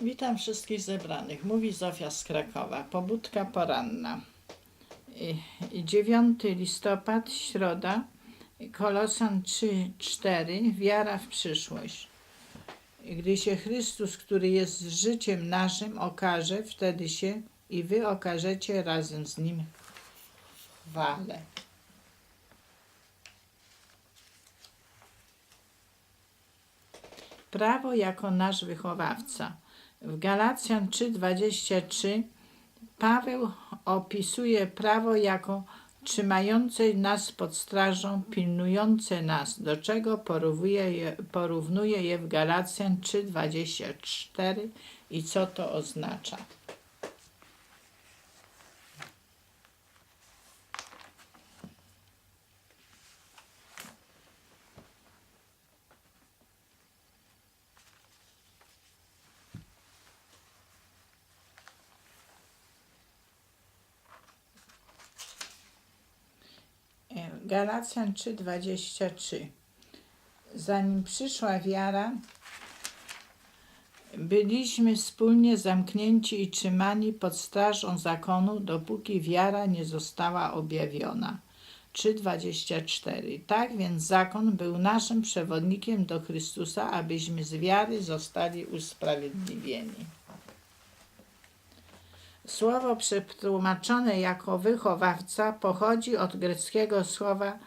Witam wszystkich zebranych. Mówi Zofia z Krakowa. Pobudka poranna. I- i 9 listopad, środa. Kolosan 3:4. Wiara w przyszłość. Gdy się Chrystus, który jest życiem naszym, okaże, wtedy się i wy okażecie razem z nim chwale. Prawo jako nasz wychowawca. W Galacjan 3:23 Paweł opisuje prawo jako trzymające nas pod strażą, pilnujące nas, do czego je, porównuje je w Galacjan 3:24 i co to oznacza. Galacjan 3:23 Zanim przyszła wiara, byliśmy wspólnie zamknięci i trzymani pod strażą zakonu, dopóki wiara nie została objawiona. 3:24 Tak więc zakon był naszym przewodnikiem do Chrystusa, abyśmy z wiary zostali usprawiedliwieni. Słowo przetłumaczone jako wychowawca pochodzi od greckiego słowa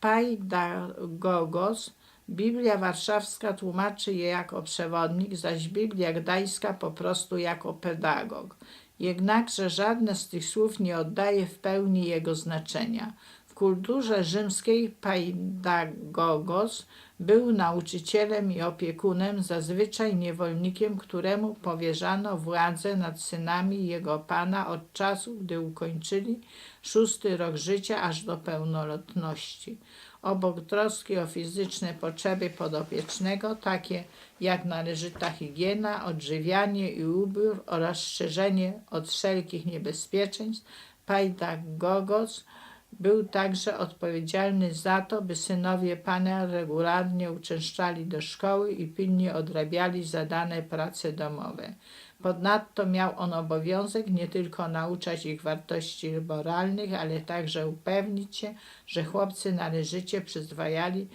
paidagogos. Biblia Warszawska tłumaczy je jako przewodnik, zaś Biblia Gdańska po prostu jako pedagog. Jednakże żadne z tych słów nie oddaje w pełni jego znaczenia. Kulturze rzymskiej paidagogos był nauczycielem i opiekunem, zazwyczaj niewolnikiem, któremu powierzano władzę nad synami jego pana od czasu, gdy ukończyli szósty rok życia aż do pełnoletności. Obok troski o fizyczne potrzeby podopiecznego, takie jak należyta higiena, odżywianie i ubiór oraz strzeżenie od wszelkich niebezpieczeństw, paidagogos był także odpowiedzialny za to, by synowie Pana regularnie uczęszczali do szkoły i pilnie odrabiali zadane prace domowe. Ponadto miał on obowiązek nie tylko nauczać ich wartości moralnych, ale także upewnić się, że chłopcy należycie przyzwajali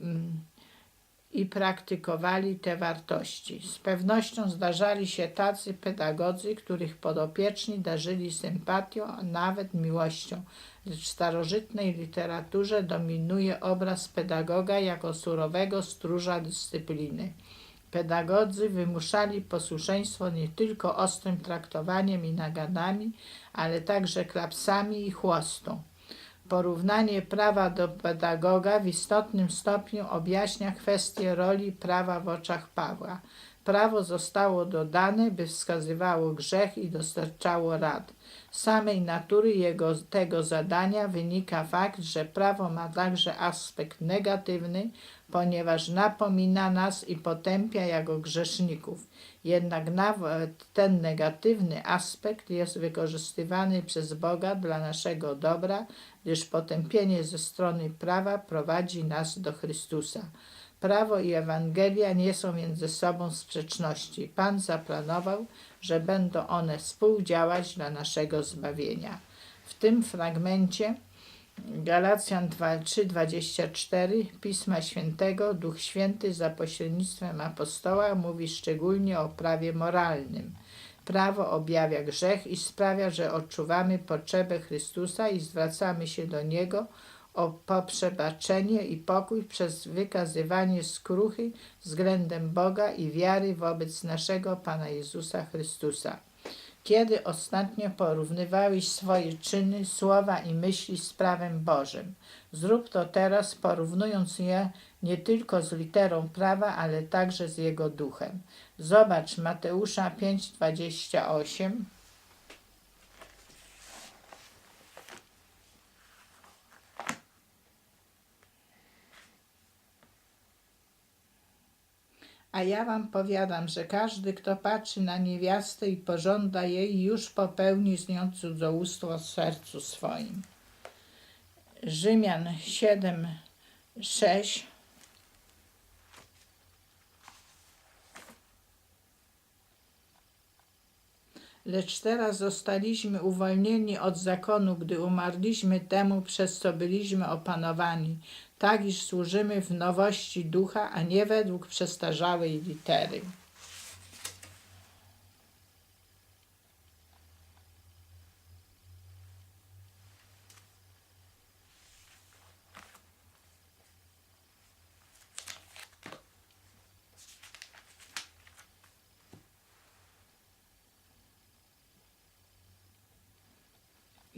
mm, i praktykowali te wartości. Z pewnością zdarzali się tacy pedagodzy, których podopieczni darzyli sympatią, a nawet miłością. W starożytnej literaturze dominuje obraz pedagoga jako surowego stróża dyscypliny. Pedagodzy wymuszali posłuszeństwo nie tylko ostrym traktowaniem i nagadami, ale także klapsami i chłostą. Porównanie prawa do pedagoga w istotnym stopniu objaśnia kwestię roli prawa w oczach Pawła. Prawo zostało dodane, by wskazywało grzech i dostarczało rad. Z samej natury jego, tego zadania wynika fakt, że prawo ma także aspekt negatywny, ponieważ napomina nas i potępia jako grzeszników. Jednak nawet ten negatywny aspekt jest wykorzystywany przez Boga dla naszego dobra, gdyż potępienie ze strony prawa prowadzi nas do Chrystusa. Prawo i Ewangelia nie są między sobą sprzeczności. Pan zaplanował, że będą one współdziałać dla naszego zbawienia. W tym fragmencie Galacjan 3:24 Pisma Świętego Duch Święty za pośrednictwem apostoła mówi szczególnie o prawie moralnym. Prawo objawia grzech i sprawia, że odczuwamy potrzebę Chrystusa i zwracamy się do Niego o po przebaczenie i pokój przez wykazywanie skruchy względem Boga i wiary wobec naszego Pana Jezusa Chrystusa. Kiedy ostatnio porównywałeś swoje czyny, słowa i myśli z prawem Bożym? Zrób to teraz, porównując je nie tylko z literą prawa, ale także z jego duchem. Zobacz Mateusza 5:28. A ja wam powiadam, że każdy, kto patrzy na niewiastę i pożąda jej, już popełni z nią cudzołóstwo w sercu swoim. Rzymian 7, 6 lecz teraz zostaliśmy uwolnieni od zakonu, gdy umarliśmy temu, przez co byliśmy opanowani, tak iż służymy w nowości ducha, a nie według przestarzałej litery.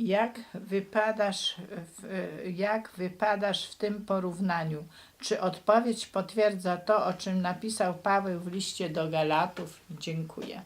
Jak wypadasz, w, jak wypadasz w tym porównaniu? Czy odpowiedź potwierdza to, o czym napisał Paweł w liście do Galatów? Dziękuję.